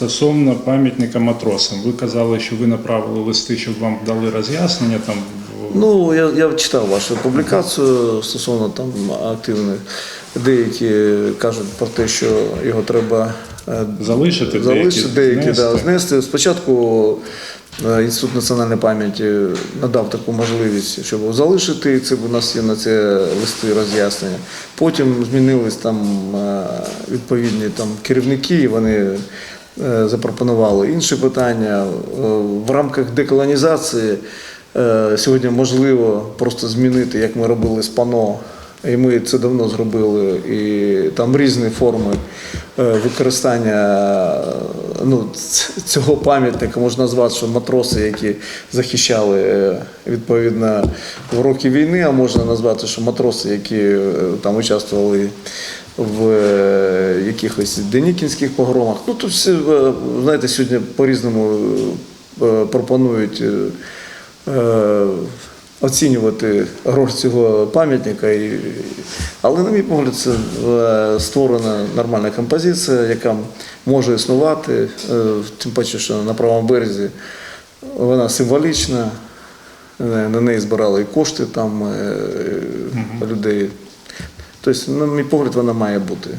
Стосовно пам'ятника матросам, ви казали, що ви направили листи, щоб вам дали роз'яснення там. Ну, я, я читав вашу публікацію стосовно там активних. Деякі кажуть про те, що його треба е, Залишити, залишити, деякі деякі да, знести. знести. Спочатку е, Інститут національної пам'яті надав таку можливість, щоб залишити, і це у нас є на це листи роз'яснення. Потім змінились там е, відповідні там керівники, і вони запропонували інші питання. Е, В рамках деколонізації е, сьогодні можливо просто змінити, як ми робили з пано. І ми це давно зробили, і там різні форми е, використання е, ну, цього пам'ятника можна назвати, що матроси, які захищали е, відповідно в роки війни, а можна назвати, що матроси, які е, там участвували в е, якихось денікінських погромах. Ну тут все, е, знаєте, сьогодні по-різному е, пропонують. е, е, оцінювати роль цього пам'ятника. Але, на мій погляд, це створена нормальна композиція, яка може існувати, тим паче, що на правому березі вона символічна, на неї збирали і кошти там е, людей. Тобто, на мій погляд, вона має бути.